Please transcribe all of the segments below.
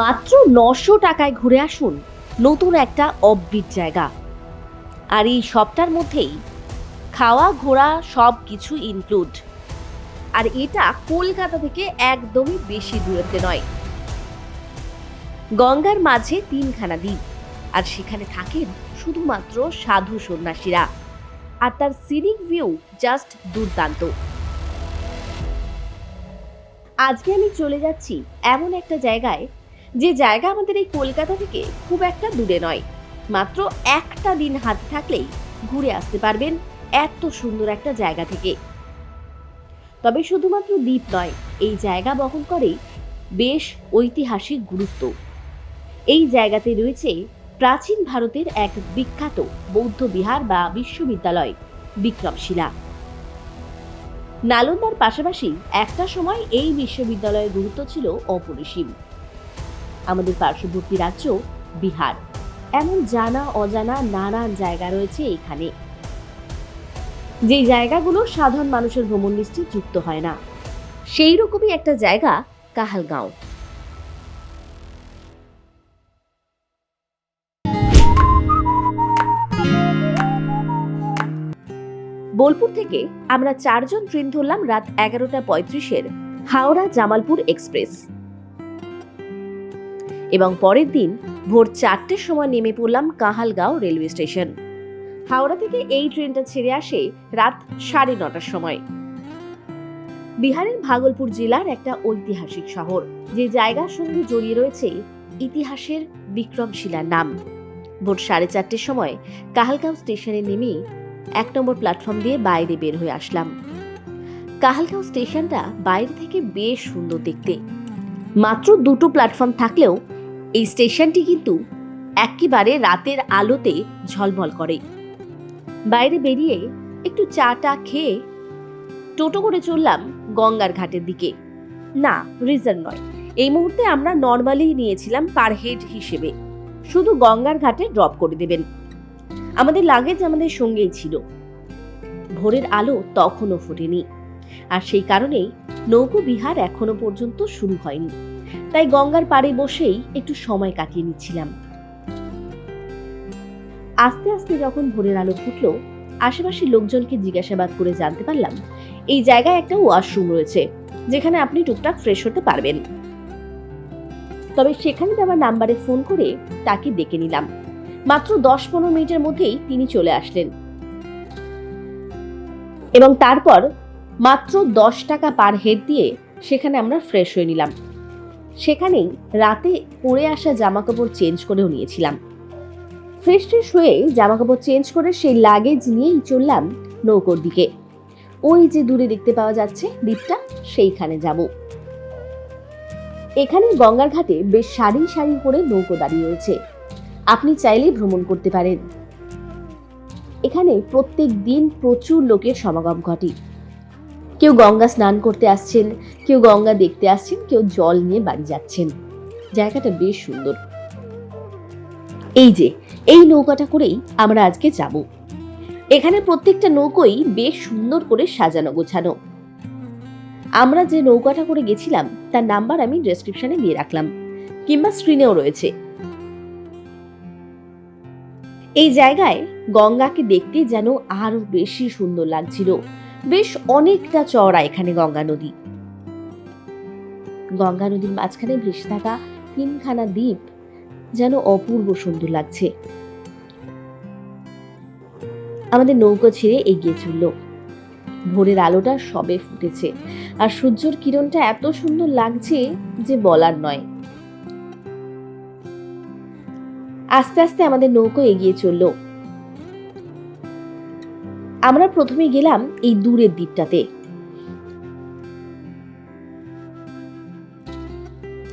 মাত্র নশো টাকায় ঘুরে আসুন নতুন একটা অববিট জায়গা। আর এই সবটার মধ্যেই খাওয়া, ঘোরা সব কিছু ইনক্লুড আর এটা কলকাতা থেকে একদমই বেশি দূরত্বে নয়। গঙ্গার মাঝে তিনখানা দ্বীপ, আর সেখানে থাকেন শুধুমাত্র সাধু সন্ন্যাসীরা। আর তার সিনিক ভিউ জাস্ট দুর্দান্ত। আজকে আমি চলে যাচ্ছি এমন একটা জায়গায় যে জায়গা আমাদের এই কলকাতা থেকে খুব একটা দূরে নয়। মাত্র একটা দিন হাতে থাকলেই ঘুরে আসতে পারবেন এত সুন্দর একটা জায়গা থেকে। তবে শুধুমাত্র দ্বীপ নয়, এই জায়গা বহন করে বেশ ঐতিহাসিক গুরুত্ব। এই জায়গাতে রয়েছে প্রাচীন ভারতের এক বিখ্যাত বৌদ্ধ বিহার বা বিশ্ববিদ্যালয়, বিক্রমশিলা। নালন্দার পাশাপাশি একটা সময় এই বিশ্ববিদ্যালয়ের গুরুত্ব ছিল অপরিসীম। আমাদের পার্শ্ববর্তী রাজ্য বিহার। এমন জানা, অজানা, নানান জায়গা রয়েছে এখানে। যে জায়গাগুলো সাধারণ মানুষের ভ্রমণ লিস্টে যুক্ত হয় না। সেই রকমই একটা জায়গা কাহালগাঁও। বোলপুর থেকে আমরা চারজন ট্রেন ধরলাম রাত এগারোটা পঁয়ত্রিশের হাওড়া জামালপুর এক্সপ্রেস। এবং পরের দিন ভোর চারটের সময় নেমে পড়লাম কাহালগাঁও রেলওয়ে স্টেশন। হাওড়া থেকে এই ট্রেনটা ছেড়ে আসে রাত সাড়ে নটার সময়। বিহারের ভাগলপুর জেলার একটা ঐতিহাসিক শহর, যে জায়গার সঙ্গে জড়িয়ে রয়েছে ইতিহাসের বিক্রমশিলার নাম। ভোর সাড়ে চারটের সময় কাহালগাঁও স্টেশনে নেমে এক নম্বর প্ল্যাটফর্ম দিয়ে বাইরে বের হয়ে আসলাম। কাহালগাঁও স্টেশনটা বাইরে থেকে বেশ সুন্দর দেখতে। মাত্র দুটো প্ল্যাটফর্ম থাকলেও এই স্টেশনটি কিন্তু একেবারে রাতের আলোতে ঝলমল করে। বাইরে বেরিয়ে একটু চা টা খেয়ে টোটো করে চললাম গঙ্গার ঘাটের দিকে। না, রিজার্ভ নয়। এই মুহূর্তে আমরা নর্মালি নিয়েছিলাম পার হেড হিসেবে। শুধু গঙ্গার ঘাটে ড্রপ করে দেবেন। আমাদের লাগেজ আমাদের সঙ্গেই ছিল। ভোরের আলো তখনও ফোটেনি। আর সেই কারণেই নৌকো বিহার এখনও পর্যন্ত শুরু হয়নি। তাই গঙ্গার পাড়ে বসেই একটু সময় কাটিয়ে নিচ্ছিলাম। আস্তে আস্তে যখন ভোরের আলো ফুটলো, আশেপাশের লোকজনকে জিজ্ঞাসাবাদ করে জানতে পারলাম, এই জায়গায় একটা ওয়াশরুম রয়েছে, যেখানে আপনি টুকটাক ফ্রেশ হতে পারবেন। তবে সেখানে দেওয়া নাম্বারে ফোন করে তাকে ডেকে নিলাম। মাত্র দশ পনেরো মিনিটের মধ্যেই তিনি চলে আসলেন। এবং তারপর মাত্র দশ টাকা পার হেড দিয়ে সেখানে আমরা ফ্রেশ হয়ে নিলাম। সেখানেই রাতে পরে আসা জামা কাপড় চেঞ্জ করেও নিয়েছিলাম। ফ্রেশ ট্রেশ হয়ে জামা কাপড় চেঞ্জ করে সেই লাগেজ নিয়েই চললাম নৌকোর দিকে। ওই যে দূরে দেখতে পাওয়া যাচ্ছে দ্বীপটা, সেইখানে যাব। এখানে গঙ্গার ঘাটে বেশ সারি সারি করে নৌকো দাঁড়িয়ে রয়েছে। আপনি চাইলেই ভ্রমণ করতে পারেন। এখানে প্রত্যেক দিন প্রচুর লোকের সমাগম ঘটে। কেউ গঙ্গা স্নান করতে আসছেন, কেউ গঙ্গা দেখতে আসছেন, কেউ জল নিয়ে বাড়ি যাচ্ছেন। জায়গাটা বেশ সুন্দর। এই যে, এই নৌকাটা করেই আমরা আজকে যাব। এখানে প্রত্যেকটা নৌকোই বেশ সুন্দর করে সাজানো গোছানো। আমরা যে নৌকাটা করে গেছিলাম, তার নাম্বার আমি ডেসক্রিপশনে দিয়ে রাখলাম, কিংবা স্ক্রিনেও রয়েছে। এই জায়গায় গঙ্গাকে দেখতে যেন আরও বেশি সুন্দর লাগছিল। বেশ অনেকটা চওড়া এখানে গঙ্গা নদী। গঙ্গা নদীর মাঝখানে ভেসে থাকা তিনখানা দ্বীপ যেন অপূর্ব সুন্দর লাগছে। আমাদের নৌকো ছেড়ে এগিয়ে চলল। ভোরের আলোটা সবে ফুটেছে আর সূর্যের কিরণটা এত সুন্দর লাগছে যে বলার নয়। আস্তে আস্তে আমাদের নৌকো এগিয়ে চলল। আমরা প্রথমে গেলাম এই দূরের দ্বীপটাতে।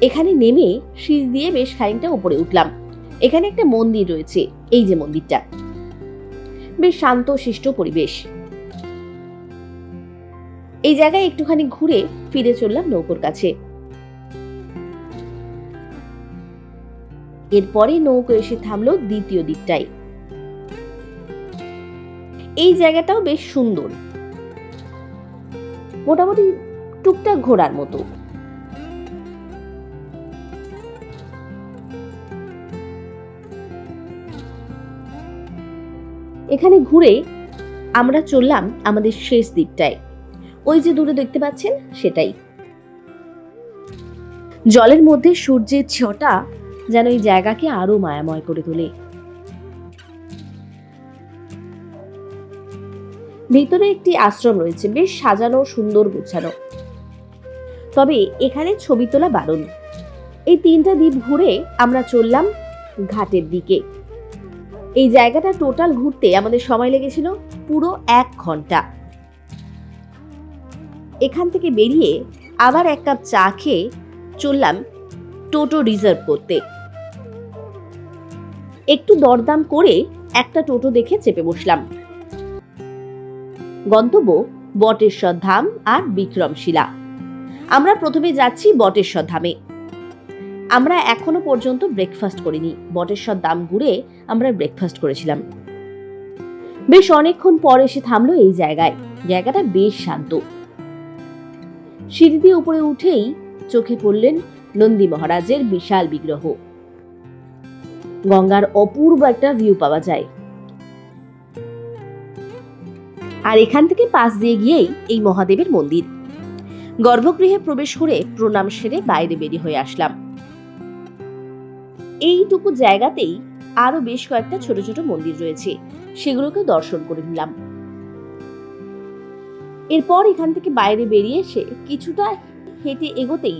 এখানে নেমে সিঁড়ি দিয়ে বেশ খানিকটা উপরে উঠলাম। এখানে একটা মন্দির রয়েছে, এই যে মন্দিরটা। বেশ শান্ত, শিষ্ট পরিবেশ। এই জায়গায় একটুখানি ঘুরে ফিরে চললাম নৌকোর কাছে। এরপরে নৌকো এসে থামলো দ্বিতীয় দিকটায় এই জায়গাটাও বেশ সুন্দর। মোটামুটি টুকটাক ঘোরার মতো। এখানে ঘুরে আমরা চললাম আমাদের শেষ দিকটায় ওই যে দূরে দেখতে পাচ্ছেন, সেটাই। জলের মধ্যে সূর্যের ছটা যেন এই জায়গাকে আরও মায়াময় করে তোলে। ভিতরে একটি আশ্রম রয়েছে, বেশ সাজানো, সুন্দর গোছানো। তবে এখানে ছবি তোলা বারণ এই তিনটা দ্বীপ ঘুরে আমরা চললাম ঘাটের দিকে। এই জায়গাটা টোটাল ঘুরতে আমাদের সময় লেগেছিল পুরো এক ঘণ্টা। এখান থেকে বেরিয়ে আবার এক কাপ চা খেয়ে চললাম টোটো রিজার্ভ করতে। একটু দরদাম করে একটা টোটো দেখে চেপে বসলাম। গন্তব্য বটেশ্বর ধাম আর বিক্রমশিলা। আমরা প্রথমে যাচ্ছি বটেশ্বর ধামে। আমরা এখনও পর্যন্ত ব্রেকফাস্ট করিনি। বটেশ্বর দাম ঘুরে আমরা ব্রেকফাস্ট করেছিলাম। বেশ অনেকক্ষণ পর এসে থামলো এই জায়গায়। জায়গাটা বেশ শান্ত। সিঁড়ি দিয়ে উপরে উঠেই চোখে পড়লেন নন্দী মহারাজের বিশাল বিগ্রহ। গঙ্গার অপূর্ব একটা ভিউ পাওয়া যায়। আর এখান থেকে পাশ দিয়ে গিয়েই এই মহাদেবের মন্দির। গর্ভগৃহে প্রবেশ করে প্রণাম সেরে বাইরে বেরিয়ে হয়ে আসলাম। এইটুকু জায়গাতেই আরও বেশ কয়েকটা ছোট ছোট মন্দির রয়েছে সেগুলোকে দর্শন করে নিলাম। এরপর এখান থেকে বাইরে বেরিয়ে এসে কিছুটা হেঁটে এগোতেই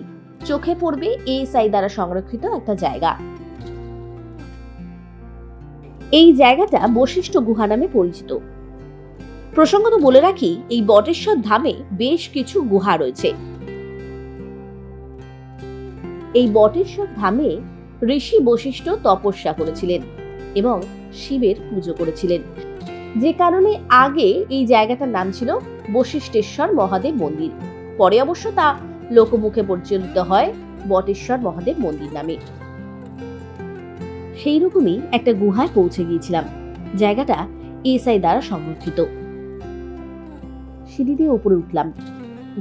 চোখে পড়বে এএসআই দ্বারা সংরক্ষিত একটা জায়গা। এই জায়গাটা বশিষ্ঠ গুহা নামে পরিচিত। প্রসঙ্গত বলে রাখি, এই বটেশ্বর ধামে বেশ কিছু গুহা রয়েছে। এই বটেশ্বর ধামে ঋষি বশিষ্ঠ তপস্যা করেছিলেন এবং শিবের পুজো করেছিলেন। যে কারণে আগে এই জায়গাটার নাম ছিল বশিষ্ঠেশ্বর মহাদেব মন্দির। পরে অবশ্য তা লোকমুখে পরিচালিত হয় বটেশ্বর মহাদেব মন্দির নামে। সেই রকমই একটা গুহায় পৌঁছে গিয়েছিলাম। জায়গাটা এসআই দ্বারা সংরক্ষিত। সিঁড়ি দিয়ে উপরে উঠলাম।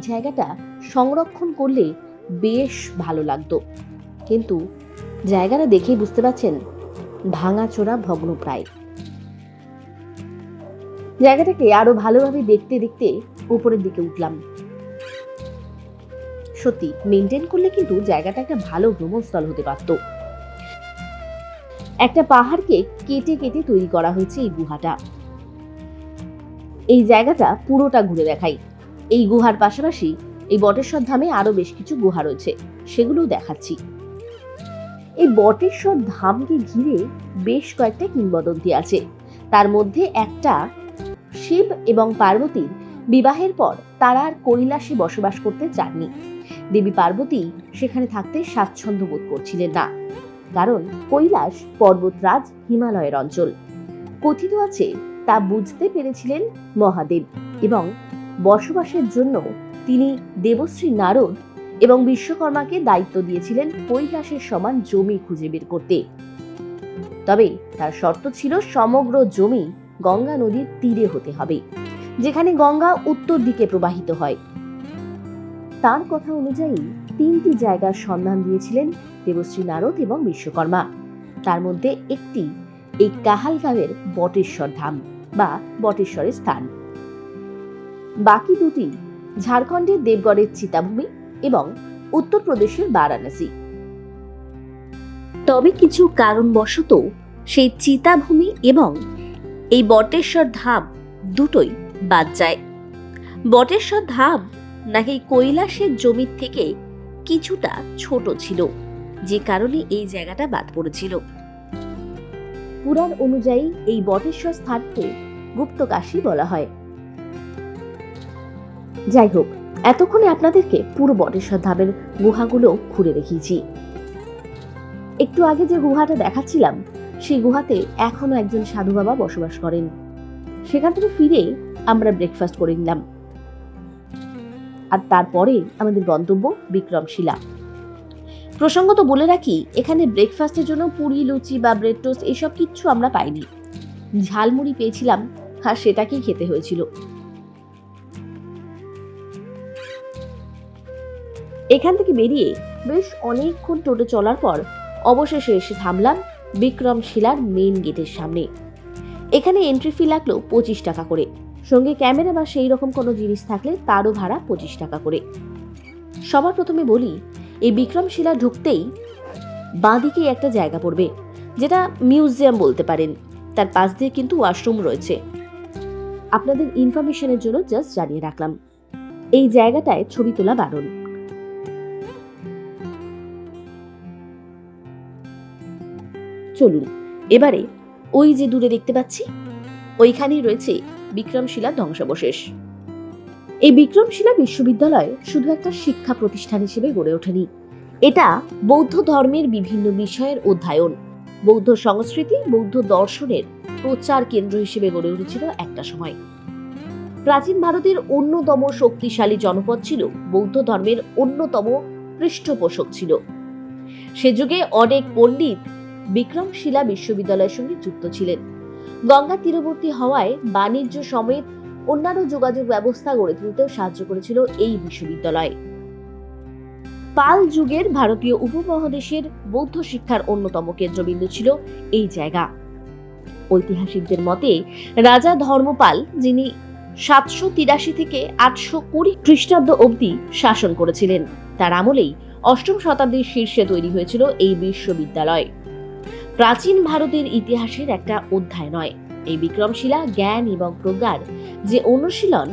জায়গাটা সংরক্ষণ করলে বেশ ভালো লাগতো। কিন্তু জায়গাটা দেখেই বুঝতে পারছেন, ভাঙাচোরা ভগ্নপ্রায় জায়গাটাকে আরও ভালোভাবে দেখতে দেখতে উপরের দিকে উঠলাম। সত্যি মেনটেন করলে কিন্তু জায়গাটা একটা ভালো ভ্রমণস্থল হতে পারত। একটা পাহাড়কে কেটে কেটে তৈরি করা হয়েছে এই গুহাটা। এই জায়গাটা পুরোটা ঘুরে দেখাই। এই গুহার পাশাপাশি এই বটেশ্বর ধামে আরও বেশ কিছু গুহা রয়েছে, সেগুলোও দেখাচ্ছি। এই বটেশ্বর ধামকে ঘিরে বেশ কয়েকটা কিংবদন্তি আছে। তার মধ্যে একটা শিব এবং পার্বতীর বিবাহের পর তারা আর কৈলাসে বসবাস করতে চাননি। দেবী পার্বতী সেখানে থাকতে স্বাচ্ছন্দ্য বোধ করছিলেন না। কারণ কৈলাস পর্বতরাজ হিমালয়ের অঞ্চল। কথিত আছে তা বুঝতে পেরেছিলেন মহাদেব এবং বসবাসের জন্য তিনি দেবশ্রী নারদ এবং বিশ্বকর্মাকে দায়িত্ব দিয়েছিলেন কৈলাসের সমান জমি খুঁজে বের করতে। তবে তার শর্ত ছিল সমগ্র জমি গঙ্গা নদীর তীরে হতে হবে, যেখানে গঙ্গা উত্তর দিকে প্রবাহিত হয়। তার কথা অনুযায়ী তিনটি জায়গার সন্ধান দিয়েছিলেন দেবশ্রী নারদ এবং বিশ্বকর্মা। তার মধ্যে একটি এই কাহালগাঁওয়ের বটেশ্বর ধাম। বা বটেশ্বরের স্থান। বাকি দুটি ঝাড়খণ্ডের দেবগড়ের চিতাভূমি এবং উত্তরপ্রদেশের বারাণসী। তবে কিছু কারণবশত সেই চিতাভূমি এবং এই বটেশ্বর ধাম দুটোই বাদ যায়। বটেশ্বর ধাম নাকি কৈলাসের জমির থেকে কিছুটা ছোট ছিল, যে কারণে এই জায়গাটা বাদ পড়েছিল। পুরাণ অনুযায়ী এই বটেশ্বর স্থানকে গুপ্তকাশী বলা হয়। যাই হোক, এতক্ষণে আপনাদেরকে পুরো বটেশ্বর ধামের গুহাগুলো ঘুরে দেখিয়েছি। একটু আগে যে গুহাটা দেখাচ্ছিলাম, সেই গুহাতে এখনও একজন সাধু বাবা বসবাস করেন। সেখান থেকে ফিরে আমরা ব্রেকফাস্ট করে নিলাম। আর তারপরে আমাদের গন্তব্য বিক্রমশিলা। প্রসঙ্গত বলে রাখি, এখানে ব্রেকফাস্টের জন্য পুরি, লুচি বা ব্রেড টোস্ট এসব কিচ্ছু আমরা পাইনি। ঝালমুড়ি পেয়েছিলাম আর সেটাকেই খেতে হয়েছিল। এখান থেকে বেরিয়ে বেশ অনেকক্ষণ টোটো চলার পর অবশেষে এসে থামলাম বিক্রমশিলার মেইন গেটের সামনে। এখানে এন্ট্রি ফি লাগল পঁচিশ টাকা করে। সঙ্গে ক্যামেরা বা সেই রকম কোনো জিনিস থাকলে তারও ভাড়া পঁচিশ টাকা করে। সবার প্রথমে বলি, এই বিক্রমশিলা ঢুকতেই বাঁদিকে একটা জায়গা পড়বে, যেটা মিউজিয়াম বলতে পারেন। তার পাশ দিয়ে কিন্তু ওয়াশরুম রয়েছে। আপনাদের ইনফরমেশনের জন্য জাস্ট জানিয়ে রাখলাম। এই জায়গাটায় ছবি তোলা বারণ চলুন, এবারে ওই যে দূরে দেখতে পাচ্ছি, ওইখানেই রয়েছে বিক্রমশিলা ধ্বংসাবশেষ। এই বিক্রমশিলা বিশ্ববিদ্যালয় শুধু একটা শিক্ষা প্রতিষ্ঠান হিসেবে গড়ে ওঠেনি। এটা বৌদ্ধ ধর্মের বিভিন্ন বিষয়ের অধ্যয়ন, বৌদ্ধ সংস্কৃতি, বৌদ্ধ দর্শনের প্রচার কেন্দ্র হিসেবে গড়ে উঠেছিল একটা সময়। প্রাচীন ভারতের অন্যতম শক্তিশালী জনপদ ছিল, বৌদ্ধ ধর্মের অন্যতম পৃষ্ঠপোষক ছিল। সে যুগে অনেক পণ্ডিত বিক্রমশিলা বিশ্ববিদ্যালয়ের সঙ্গে যুক্ত ছিলেন। গঙ্গা তীরবর্তী হওয়ায় বাণিজ্য সমেত অন্যান্য যোগাযোগ ব্যবস্থা গড়ে তুলতেও সাহায্য করেছিল এই বিশ্ববিদ্যালয়। পাল যুগের ভারতীয় উপমহাদেশের বৌদ্ধ শিক্ষার অন্যতম কেন্দ্রবিন্দু ছিল এই জায়গা। ঐতিহাসিকদের মতে, রাজা ধর্মপাল, যিনি সাতশো তিরাশি থেকে আটশো কুড়ি খ্রিস্টাব্দ অবধি শাসন করেছিলেন। তার আমলেই অষ্টম শতাব্দীর শীর্ষে তৈরি হয়েছিল এই বিশ্ববিদ্যালয়। প্রাচীন ভারতের ইতিহাসের একটা অধ্যায় নয়। এই বিক্রমশিলা জ্ঞান এবং প্রজ্ঞার যে অনুশীলন,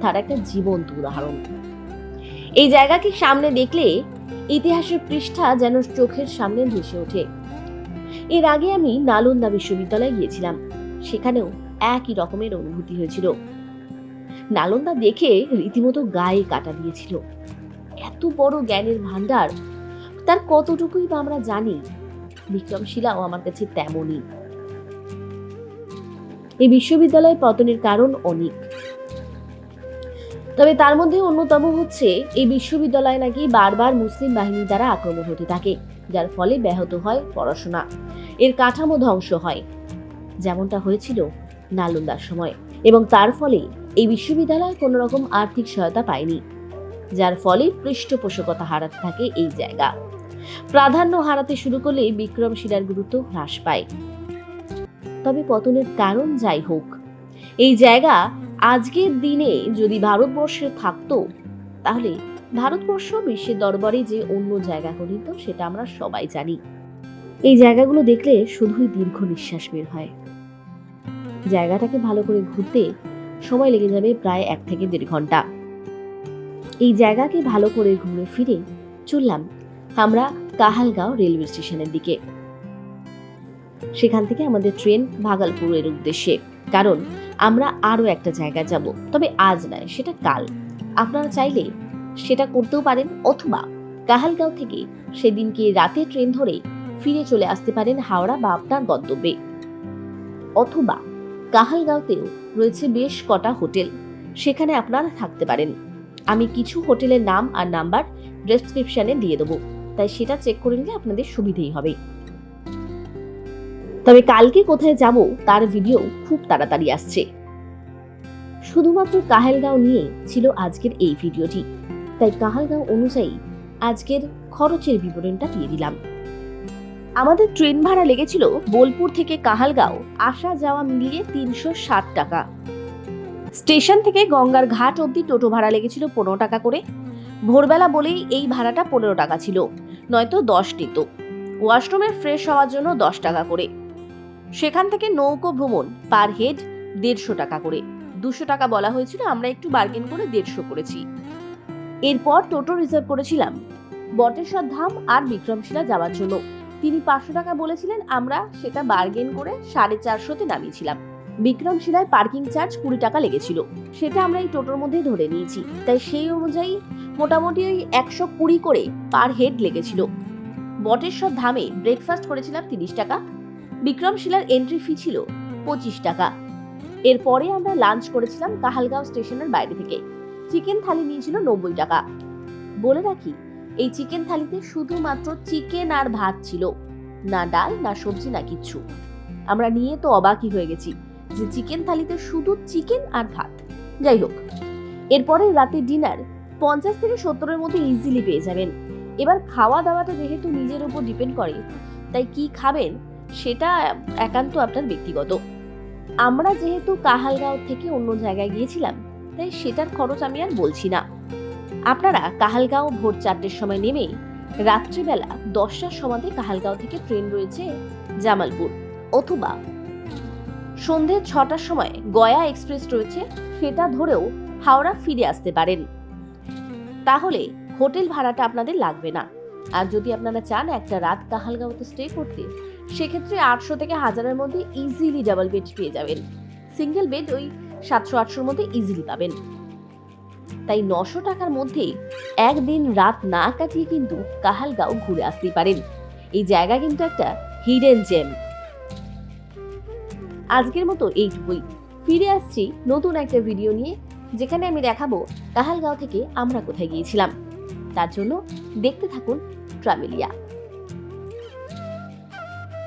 তার একটা জীবন্ত উদাহরণ। এই জায়গাকে সামনে দেখলে ইতিহাসের পৃষ্ঠা যেন চোখের সামনে ভেসে ওঠে। এর আগে আমি নালন্দা বিশ্ববিদ্যালয়ে গিয়েছিলাম। সেখানেও একই রকমের অনুভূতি হয়েছিল। নালন্দা দেখে রীতিমতো গায়ে কাটা দিয়েছিল। এত বড় জ্ঞানের ভান্ডার তার কতটুকুই বা আমরা জানি, বিক্রমশিলাও আমার কাছে তেমনই। এই বিশ্ববিদ্যালয় পতনের কারণ অনেক। তবে তার মধ্যে অন্যতম হচ্ছে, এই বিশ্ববিদ্যালয় নাকি বারবার মুসলিম বাহিনী দ্বারা আক্রমণ হতে থাকে। যার ফলে ব্যাহত হয় পড়াশোনা। এর কাঠামো ধ্বংস হয়। যেমনটা হয়েছিল নালন্দার সময়। এবং তার ফলে এই বিশ্ববিদ্যালয় কোনো রকম আর্থিক সহায়তা পায়নি। যার ফলে পৃষ্ঠপোষকতা হারাতে থাকে এই জায়গা। প্রাধান্য হারাতে শুরু করলে বিক্রমশিলার গুরুত্ব হ্রাস পায়। তবে পতনের কারণ যাই হোক, এই জায়গা আজকের দিনে যদি ভারতবর্ষে থাকতো, তাহলে ভারতবর্ষ, বিশ্বের দরবারে যে অন্য জায়গা নিত সেটা আমরা সবাই জানি। এই জায়গাগুলো দেখলে শুধুই দীর্ঘ নিঃশ্বাস বের হয়। জায়গাটাকে ভালো করে ঘুরতে সময় লেগে যাবে প্রায় এক থেকে দেড় ঘণ্টা। এই জায়গাকে ভালো করে ঘুরে ফিরে চললাম আমরা কাহালগাঁও রেলওয়ে স্টেশনের দিকে। সেখান থেকে আমাদের ট্রেন ভাগলপুরের উদ্দেশ্যে। কারণ আমরা আরও একটা জায়গা যাব। তবে আজ নয়, সেটা কাল। আপনারা চাইলে সেটা করতেও পারেন অথবা কাহালগাঁও থেকে সেদিনকে রাতে ট্রেন ধরে ফিরে চলে আসতে পারেন হাওড়া বা আপনার গন্তব্যে। অথবা কাহালগাঁওতেও রয়েছে বেশ কটা হোটেল, সেখানে আপনারা থাকতে পারেন। আমি কিছু হোটেলের নাম আর নাম্বার ডেসক্রিপশনে দিয়ে দেবো, তাই সেটা চেক করে নিলে আপনাদের সুবিধেই হবে। তবে কালকে কোথায় যাব তার ভিডিও খুব তাড়াতাড়ি আসছে। শুধুমাত্র কাহেলগাঁও নিয়ে ছিল আজকের এই ভিডিওটি। তাই কাহালগাঁও অনুযায়ী আজকের খরচের বিবরণটা দিয়ে দিলাম। আমাদের ট্রেন ভাড়া লেগেছিল বোলপুর থেকে কাহালগাঁও আসা যাওয়া মিলিয়ে তিনশো ষাট টাকা। স্টেশন থেকে গঙ্গার ঘাট অবধি টোটো ভাড়া লেগেছিল পনেরো টাকা করে। ভোরবেলা বলেই এই ভাড়াটা পনেরো টাকা ছিল, নয়তো দশ নিত। ওয়াশরুমে ফ্রেশ হওয়ার জন্য দশ টাকা করে। সেখান থেকে নৌকো ভ্রমণ পার হেড দেড়শো টাকা করে। দুশো টাকা বলা হয়েছিল, আমরা একটু বার্গেন করে দেড়শো করেছি। এরপর টোটো রিজার্ভ করেছিলাম। বটেশ্বর ধাম আর বিক্রমশিলা যাওয়ার জন্য। তিনি পাঁচশো টাকা বলেছিলেন, আমরা সেটা বার্গেন করে সাড়ে চারশোতে নামিয়েছিলাম। বিক্রমশিলায় পার্কিং চার্জ কুড়ি টাকা লেগেছিল। সেটা আমরা এই টোটোর মধ্যেই ধরে নিয়েছি। তাই সেই অনুযায়ী মোটামুটি ওই একশো কুড়ি করে পার হেড লেগেছিল। বটেশ্বর ধামে ব্রেকফাস্ট করেছিলাম তিরিশ টাকা। বিক্রমশিলার এন্ট্রি ফি ছিল পঁচিশ টাকা। এরপরে আমরা লাঞ্চ করেছিলাম কাহালগাঁও স্টেশনের বাইরে থেকে। চিকেন থালি নিয়েছিল নব্বই টাকা। বলে রাখি, এই চিকেন থালিতে শুধুমাত্র চিকেন আর ভাত ছিল, না ডাল, না সবজি, না কিচ্ছু। আমরা নিয়ে তো অবাকই হয়ে গেছি যে চিকেন থালিতে শুধু চিকেন আর ভাত। যাই হোক, এরপরে রাতে ডিনার পঞ্চাশ থেকে সত্তরের মধ্যে ইজিলি পেয়ে যাবেন। এবার খাওয়া দাওয়াটা যেহেতু নিজের উপর ডিপেন্ড করে, তাই কি খাবেন সেটা একান্ত আপনার ব্যক্তিগত। আমরা যেহেতু কাহালগাঁও থেকে অন্য জায়গায় গিয়েছিলাম তাই সেটার খরচ আমি আর বলছি না। আপনারা কাহালগাঁও ভোর চারটের সময় নেমে রাত্রিবেলা দশটার সময়তে কাহালগাঁও থেকে ট্রেন রয়েছে জামালপুর অথবা সন্ধে ছটার সময় গয়া এক্সপ্রেস রয়েছে সেটা ধরেও হাওড়া ফিরে আসতে পারেন। তাহলে হোটেল ভাড়াটা আপনাদের লাগবে না। আর যদি আপনারা চান একটা রাত কাহালগাঁওতে স্টে করতে, সেক্ষেত্রে আটশো থেকে হাজারের মধ্যে ইজিলি ডাবল বেড পেয়ে যাবেন। সিঙ্গেল বেড ওই সাতশো আটশোর মধ্যে ইজিলি পাবেন। তাই নশো টাকার মধ্যে একদিন রাত না কাটিয়ে কিন্তু কাহালগাঁও ঘুরে আসতেই পারেন। এই জায়গা কিন্তু একটা হিডেন জেম আজকের মতো এইটুকুই। ফিরে আসছি নতুন একটা ভিডিও নিয়ে, যেখানে আমি দেখাবো কাহালগাঁও থেকে আমরা কোথায় গিয়েছিলাম। তার জন্য দেখতে থাকুন ট্রাভেলিয়া